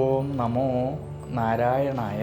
ഓം നമോ നാരായണായ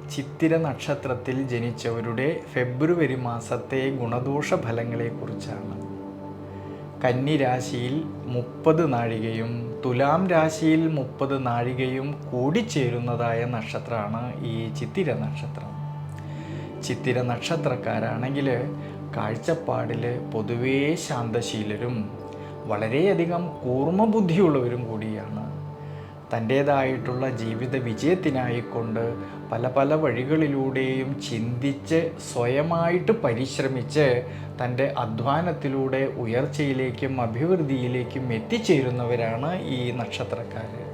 ചിത്തിര നക്ഷത്രത്തിൽ ജനിച്ചവരുടെ ഫെബ്രുവരി മാസത്തെ ഗുണദോഷ ഫലങ്ങളെക്കുറിച്ചാണ് കന്നി രാശിയിൽ മുപ്പത് നാഴികയും തുലാം രാശിയിൽ മുപ്പത് നാഴികയും കൂടിച്ചേരുന്നതായ നക്ഷത്രമാണ് ഈ ചിത്തിര നക്ഷത്രം. ചിത്തിര നക്ഷത്രക്കാരാണെങ്കിൽ കാഴ്ചപ്പാടിൽ പൊതുവേ ശാന്തശീലരും വളരെയധികം കൂർമ്മബുദ്ധിയുള്ളവരും കൂടിയാണ്. തന്റേതായിട്ടുള്ള ജീവിത വിജയത്തിനായിക്കൊണ്ട് പല പല വഴികളിലൂടെയും ചിന്തിച്ച് സ്വയമായിട്ട് പരിശ്രമിച്ച് തന്റെ അധ്വാനത്തിലൂടെ ഉയർച്ചയിലേക്കും അഭിവൃദ്ധിയിലേക്കും എത്തിച്ചേരുന്നവരാണ് ഈ നക്ഷത്രക്കാർ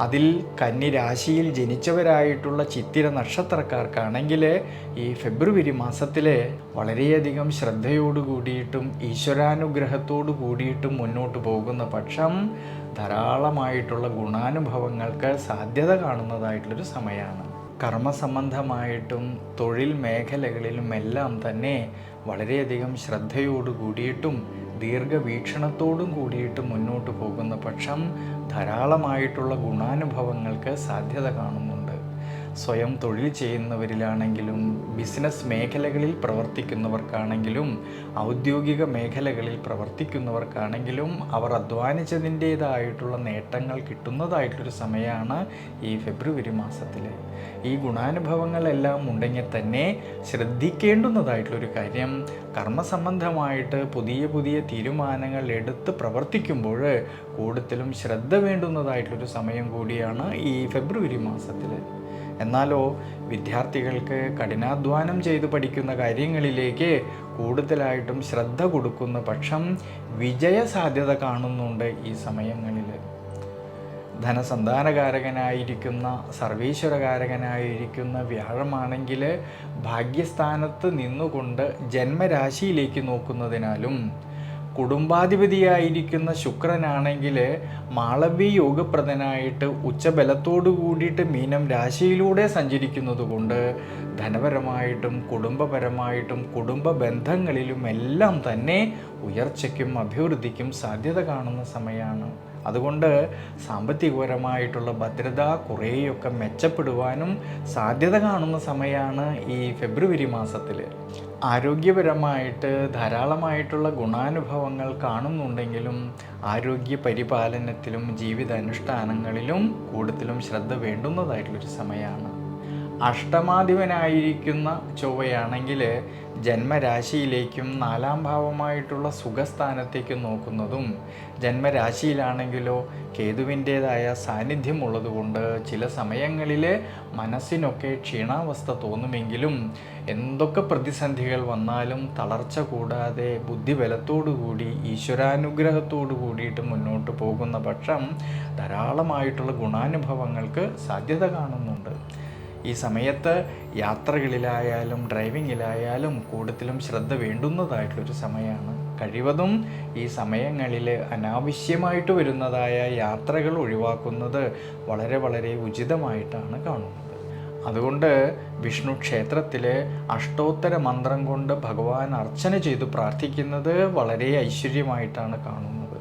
അതിൽ കന്നി രാശിയിൽ ജനിച്ചവരായിട്ടുള്ള ചിത്തിര നക്ഷത്രക്കാർക്കാണെങ്കിൽ ഈ ഫെബ്രുവരി മാസത്തിൽ വളരെയധികം ശ്രദ്ധയോട് കൂടിയിട്ടും ഈശ്വരാനുഗ്രഹത്തോടു കൂടിയിട്ടും മുന്നോട്ട് പോകുന്ന പക്ഷം ധാരാളമായിട്ടുള്ള ഗുണാനുഭവങ്ങൾക്ക് സാധ്യത കാണുന്നതായിട്ടുള്ളൊരു സമയമാണ് കർമ്മസംബന്ധമായിട്ടും തൊഴിൽ മേഖലകളിലും എല്ലാം തന്നെ വളരെയധികം ശ്രദ്ധയോട് കൂടിയിട്ടും ദീർഘവീക്ഷണത്തോടും കൂടിയിട്ട് മുന്നോട്ട് പോകുന്ന പക്ഷം ധാരാളമായിട്ടുള്ള ഗുണാനുഭവങ്ങൾക്ക് സാധ്യത കാണുന്നുണ്ട്. സ്വയം തൊഴിൽ ചെയ്യുന്നവരിലാണെങ്കിലും ബിസിനസ് മേഖലകളിൽ പ്രവർത്തിക്കുന്നവർക്കാണെങ്കിലും ഔദ്യോഗിക മേഖലകളിൽ പ്രവർത്തിക്കുന്നവർക്കാണെങ്കിലും അവർ അധ്വാനിച്ചതിന്റേതായിട്ടുള്ള നേട്ടങ്ങൾ കിട്ടുന്നതായിട്ടൊരു സമയമാണ് ഈ ഫെബ്രുവരി മാസത്തിൽ ഈ ഗുണാനുഭവങ്ങളെല്ലാം ഉണ്ടെങ്കിൽ തന്നെ ശ്രദ്ധിക്കേണ്ടുന്നതായിട്ടുള്ളൊരു കാര്യം കർമ്മസംബന്ധമായിട്ട് പുതിയ പുതിയ തീരുമാനങ്ങൾ എടുത്ത് പ്രവർത്തിക്കുമ്പോൾ കൂടുതലും ശ്രദ്ധ വേണ്ടുന്നതായിട്ടുള്ളൊരു സമയം കൂടിയാണ് ഈ ഫെബ്രുവരി മാസത്തിൽ എന്നാലോ വിദ്യാർത്ഥികൾക്ക് കഠിനാധ്വാനം ചെയ്ത് പഠിക്കുന്ന കാര്യങ്ങളിലേക്ക് കൂടുതലായിട്ടും ശ്രദ്ധ കൊടുക്കുന്ന പക്ഷം വിജയ സാധ്യത കാണുന്നുണ്ട് ഈ സമയങ്ങളിൽ. ധനസന്താനകാരകനായിരിക്കുന്ന സർവീശ്വരകാരകനായിരിക്കുന്ന വ്യാഴമാണെങ്കിൽ ഭാഗ്യസ്ഥാനത്ത് നിന്നുകൊണ്ട് ജന്മരാശിയിലേക്ക് നോക്കുന്നതിനാലും കുടുംബാധിപതിയായിരിക്കുന്ന ശുക്രനാണെങ്കിൽ മാളവി യോഗപ്രദനായിട്ട് ഉച്ചബലത്തോടു കൂടിയിട്ട് മീനം രാശിയിലൂടെ സഞ്ചരിക്കുന്നത് കൊണ്ട് ധനപരമായിട്ടും കുടുംബപരമായിട്ടും കുടുംബ ബന്ധങ്ങളിലും എല്ലാം തന്നെ ഉയർച്ചയ്ക്കും അഭിവൃദ്ധിക്കും സാധ്യത കാണുന്ന സമയമാണ് അതുകൊണ്ട് സാമ്പത്തികപരമായിട്ടുള്ള ഭദ്രത കുറേയൊക്കെ മെച്ചപ്പെടുവാനും സാധ്യത കാണുന്ന സമയമാണ് ഈ ഫെബ്രുവരി മാസത്തിൽ ആരോഗ്യപരമായിട്ട് ധാരാളമായിട്ടുള്ള ഗുണാനുഭവങ്ങൾ കാണുന്നുണ്ടെങ്കിലും ആരോഗ്യ പരിപാലനത്തിലും ജീവിതാനുഷ്ഠാനങ്ങളിലും കൂടുതലും ശ്രദ്ധ വേണ്ടുന്നതായിട്ടുള്ളൊരു സമയമാണ്. അഷ്ടമാധിപനായിരിക്കുന്ന ചൊവ്വയാണെങ്കിൽ ജന്മരാശിയിലേക്കും നാലാം ഭാവമായിട്ടുള്ള സുഖസ്ഥാനത്തേക്കും നോക്കുന്നതും ജന്മരാശിയിലാണെങ്കിലോ കേതുവിന്റേതായ സാന്നിധ്യമുള്ളതുകൊണ്ട് ചില സമയങ്ങളിൽ മനസ്സിനൊക്കെ ക്ഷീണാവസ്ഥ തോന്നുമെങ്കിലും എന്തൊക്കെ പ്രതിസന്ധികൾ വന്നാലും തളർച്ച കൂടാതെ ബുദ്ധിബലത്തോടുകൂടി ഈശ്വരാനുഗ്രഹത്തോടു കൂടിയിട്ട് മുന്നോട്ട് പോകുന്ന പക്ഷം ധാരാളമായിട്ടുള്ള ഗുണാനുഭവങ്ങൾക്ക് സാധ്യത കാണുന്നുണ്ട്. ഈ സമയത്ത് യാത്രകളിലായാലും ഡ്രൈവിങ്ങിലായാലും കൂടുതലും ശ്രദ്ധ വേണ്ടുന്നതായിട്ടുള്ളൊരു സമയമാണ്. കഴിവതും ഈ സമയങ്ങളിൽ അനാവശ്യമായിട്ട് വരുന്നതായ യാത്രകൾ ഒഴിവാക്കുന്നത് വളരെ വളരെ ഉചിതമായിട്ടാണ് കാണുന്നത്. അതുകൊണ്ട് വിഷ്ണു ക്ഷേത്രത്തിൽ അഷ്ടോത്തര മന്ത്രം കൊണ്ട് ഭഗവാൻ അർച്ചന ചെയ്തു പ്രാർത്ഥിക്കുന്നത് വളരെ ഐശ്വര്യമായിട്ടാണ് കാണുന്നത്.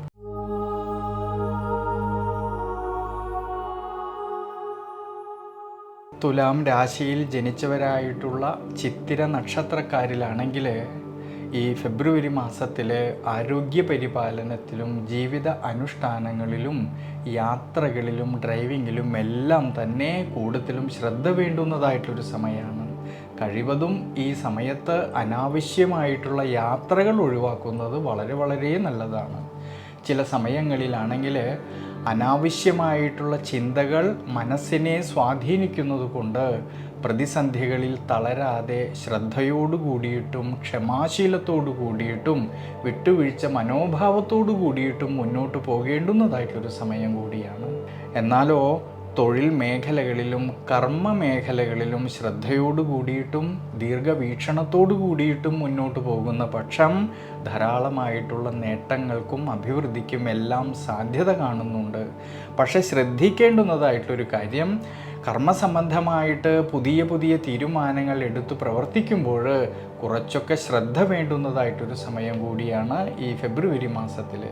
തുലാം രാശിയിൽ ജനിച്ചവരായിട്ടുള്ള ചിത്തിര നക്ഷത്രക്കാരിലാണെങ്കിൽ ഈ ഫെബ്രുവരി മാസത്തിൽ ആരോഗ്യ പരിപാലനത്തിലും ജീവിത അനുഷ്ഠാനങ്ങളിലും യാത്രകളിലും ഡ്രൈവിങ്ങിലും എല്ലാം തന്നെ കൂടുതലും ശ്രദ്ധ വേണ്ടുന്നതായിട്ടൊരു സമയമാണ് കഴിവതും ഈ സമയത്ത് അനാവശ്യമായിട്ടുള്ള യാത്രകൾ ഒഴിവാക്കുന്നത് വളരെ വളരെ നല്ലതാണ്. ചില സമയങ്ങളിലാണെങ്കിൽ അനാവശ്യമായിട്ടുള്ള ചിന്തകൾ മനസ്സിനെ സ്വാധീനിക്കുന്നതുകൊണ്ട് പ്രതിസന്ധികളിൽ തളരാതെ ശ്രദ്ധയോടു കൂടിയിട്ടും ക്ഷമാശീലത്തോടു കൂടിയിട്ടും വിട്ടുവീഴ്ച മനോഭാവത്തോടു കൂടിയിട്ടും മുന്നോട്ട് പോകേണ്ടുന്നതായിട്ടൊരു സമയം കൂടിയാണ്. എന്നാലോ തൊഴിൽ മേഖലകളിലും കർമ്മ മേഖലകളിലും ശ്രദ്ധയോടു കൂടിയിട്ടും ദീർഘവീക്ഷണത്തോടു കൂടിയിട്ടും മുന്നോട്ട് പോകുന്ന പക്ഷം ധാരാളമായിട്ടുള്ള നേട്ടങ്ങൾക്കും അഭിവൃദ്ധിക്കും എല്ലാം സാധ്യത കാണുന്നുണ്ട്. പക്ഷെ ശ്രദ്ധിക്കേണ്ടുന്നതായിട്ടൊരു കാര്യം കർമ്മസംബന്ധമായിട്ട് പുതിയ പുതിയ തീരുമാനങ്ങൾ എടുത്ത് പ്രവർത്തിക്കുമ്പോൾ കുറച്ചൊക്കെ ശ്രദ്ധ വേണ്ടുന്നതായിട്ടൊരു സമയം കൂടിയാണ് ഈ ഫെബ്രുവരി മാസത്തിൽ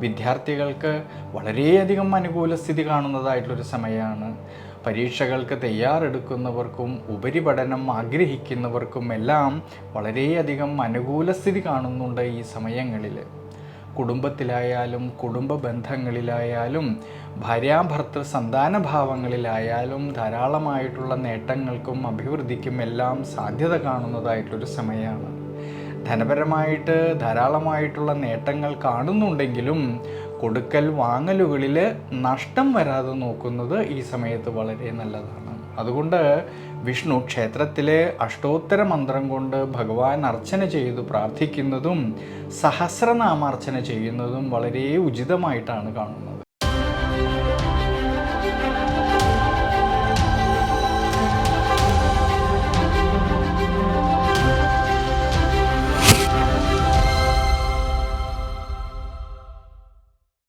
വിദ്യാർത്ഥികൾക്ക് വളരെയധികം അനുകൂല സ്ഥിതി കാണുന്നതായിട്ടുള്ളൊരു സമയമാണ്. പരീക്ഷകൾക്ക് തയ്യാറെടുക്കുന്നവർക്കും ഉപരിപഠനം ആഗ്രഹിക്കുന്നവർക്കും എല്ലാം വളരെയധികം അനുകൂല സ്ഥിതി കാണുന്നുണ്ട് ഈ സമയങ്ങളിൽ കുടുംബത്തിലായാലും കുടുംബ ബന്ധങ്ങളിലായാലും ഭാര്യാഭർത്തൃ സന്താന ഭാവങ്ങളിലായാലും ധാരാളമായിട്ടുള്ള നേട്ടങ്ങൾക്കും അഭിവൃദ്ധിക്കും എല്ലാം സാധ്യത കാണുന്നതായിട്ടൊരു സമയമാണ്. ധനപരമായിട്ട് ധാരാളമായിട്ടുള്ള നേട്ടങ്ങൾ കാണുന്നുണ്ടെങ്കിലും കൊടുക്കൽ വാങ്ങലുകളിൽ നഷ്ടം വരാതെ നോക്കുന്നത് ഈ സമയത്ത് വളരെ നല്ലതാണ്. അതുകൊണ്ട് വിഷ്ണു ക്ഷേത്രത്തിലെ അഷ്ടോത്തര മന്ത്രം കൊണ്ട് ഭഗവാൻ അർച്ചന ചെയ്തു പ്രാർത്ഥിക്കുന്നതും സഹസ്രനാമാർച്ചന ചെയ്യുന്നതും വളരെ ഉചിതമായിട്ടാണ് കാണുന്നത്.